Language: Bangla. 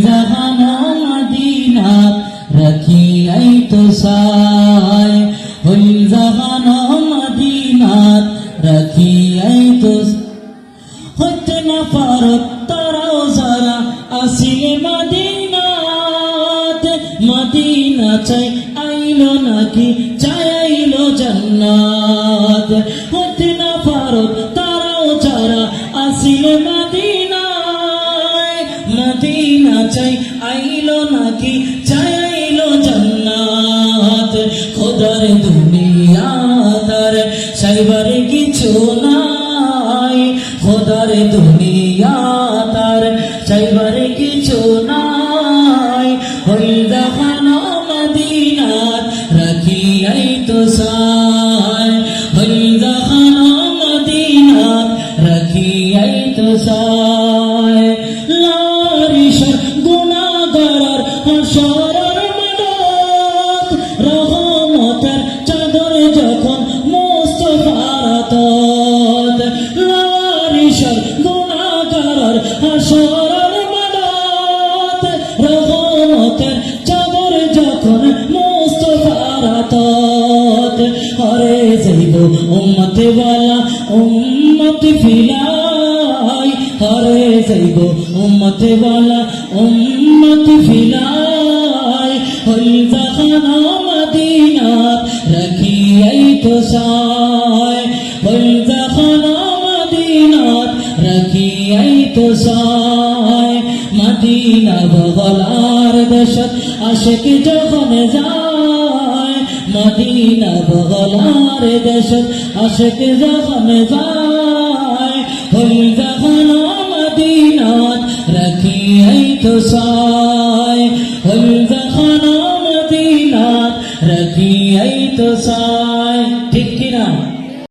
জাহানো মদিনাত রাখিয়াই তো সাই হল জাহানো মদিনাত রাখিয়াই তো হতে না পারত তারাও যারা আসিলে মদিনাত। মদিনা চাই আইলো নাকি? চাই আইলো জান্নাত। হতে না পারত তারাও যারা আসিলে মদিনা চাই, আইলো নাকি? চাই আইলো জান্নাত। খোদার দুনিয়া তার সাইবার কিছু নাই। খোদার দুনিয়া তার সাইবার কিছু নাই। হই দেখানো মদিনাত রাখিয়াই তো সাই হই দেখানো মদিনাত রাখিয়াই তো সাই লারিশর হাসরের মানত, রহমতের চাদর যখন মুস্তফার আতত লারিশর গুনাগার হাসরের মানত, রহমতের চাদর যখন হরে ফিলাই হরে যাইব উম্মতে ওয়ালা উম্মত ফিলাই। হল জাহানা মদিনাত রাখিয়াই তো সাই হল জাহানা মদিনাত রাখিয়াই তো সাই মদিনা বগলার দেশত আশেক যখন যায়, মদিনা বগলার দেশত আশেক যখন যায়, হল জাহানা মদিনাত রাখিয়াই তো সাই হল দেখিয়াই তো চায় ঠিক কিনা?